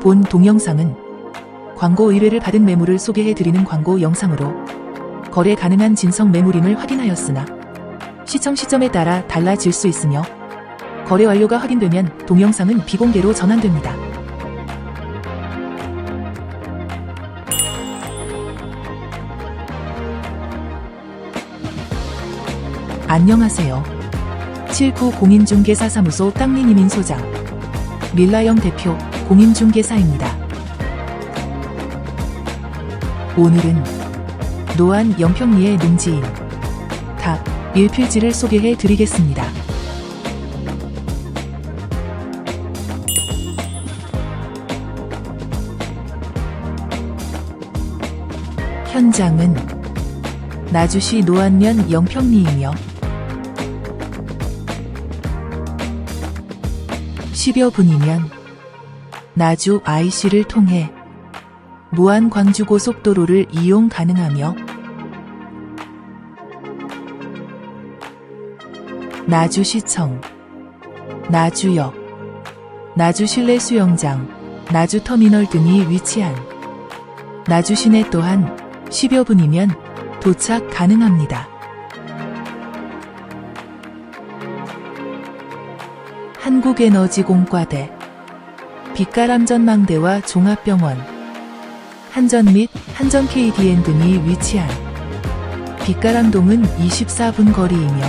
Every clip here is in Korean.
본 동영상은 광고 의뢰를 받은 매물을 소개해 드리는 광고 영상으로 거래 가능한 진성 매물임을 확인하였으나 시청 시점에 따라 달라질 수 있으며 거래 완료가 확인되면 동영상은 비공개로 전환됩니다. 안녕하세요. 79 공인중개사사무소 땅리니민 소장 밀라영 대표 공인중개사입니다. 오늘은 노안 영평리의 농지인 탑 1필지를 소개해 드리겠습니다. 현장은 나주시 노안면 영평리이며 10여 분이면 나주 IC를 통해 무안 광주 고속도로를 이용 가능하며 나주시청, 나주역, 나주 실내 수영장, 나주 터미널 등이 위치한 나주 시내 또한 10여 분이면 도착 가능합니다. 한국에너지공과대, 빛가람전망대와 종합병원, 한전 및 한전 KDN 등이 위치한 빛가람동은 24분 거리이며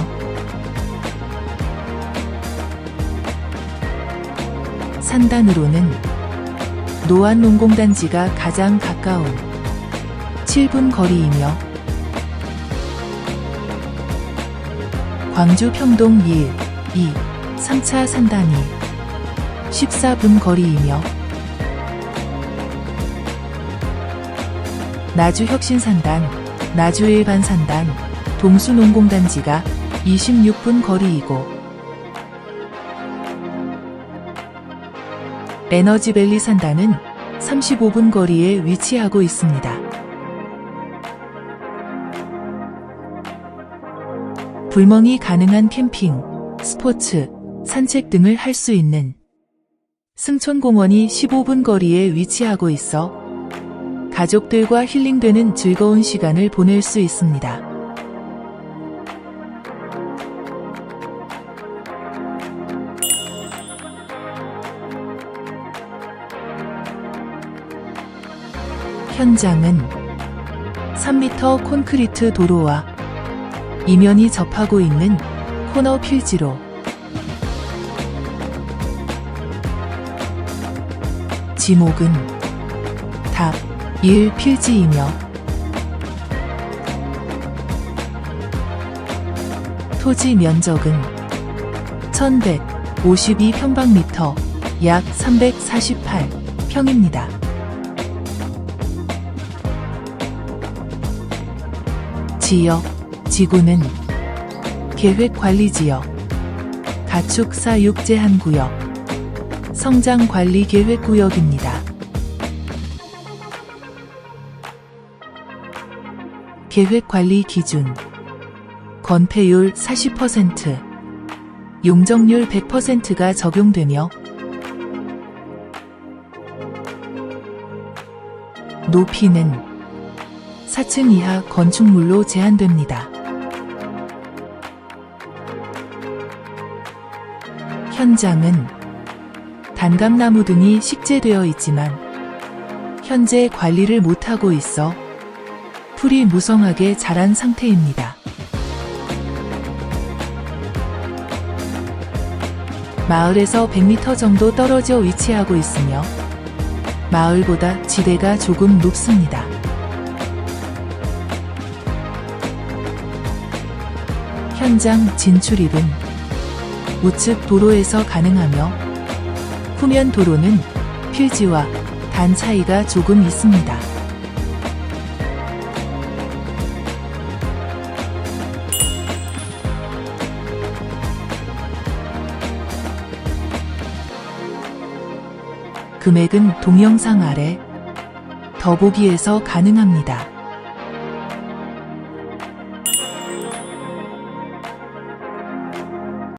산단으로는 노안농공단지가 가장 가까운 7분 거리이며 광주 평동 1, 2, 3차 산단이 14분 거리이며 나주 혁신산단, 나주 일반산단, 동수농공단지가 26분 거리이고 에너지밸리 산단은 35분 거리에 위치하고 있습니다. 불멍이 가능한 캠핑, 스포츠, 산책 등을 할 수 있는 승촌공원이 15분 거리에 위치하고 있어 가족들과 힐링되는 즐거운 시간을 보낼 수 있습니다. 현장은 3m 콘크리트 도로와 이면이 접하고 있는 코너 필지로 지목은 답1 필지이며 토지 면적은 1152 평방미터 약 348평입니다. 지역, 지구는 계획관리지역, 가축사육제한구역, 성장관리계획구역입니다. 계획관리 기준 건폐율 40%, 용적률 100%가 적용되며 높이는 4층 이하 건축물로 제한됩니다. 현장은 단감나무 등이 식재되어 있지만 현재 관리를 못하고 있어 풀이 무성하게 자란 상태입니다. 마을에서 100m 정도 떨어져 위치하고 있으며 마을보다 지대가 조금 높습니다. 현장 진출입은 우측 도로에서 가능하며 후면 도로는 필지와 단 차이가 조금 있습니다. 금액은 동영상 아래 더보기에서 가능합니다.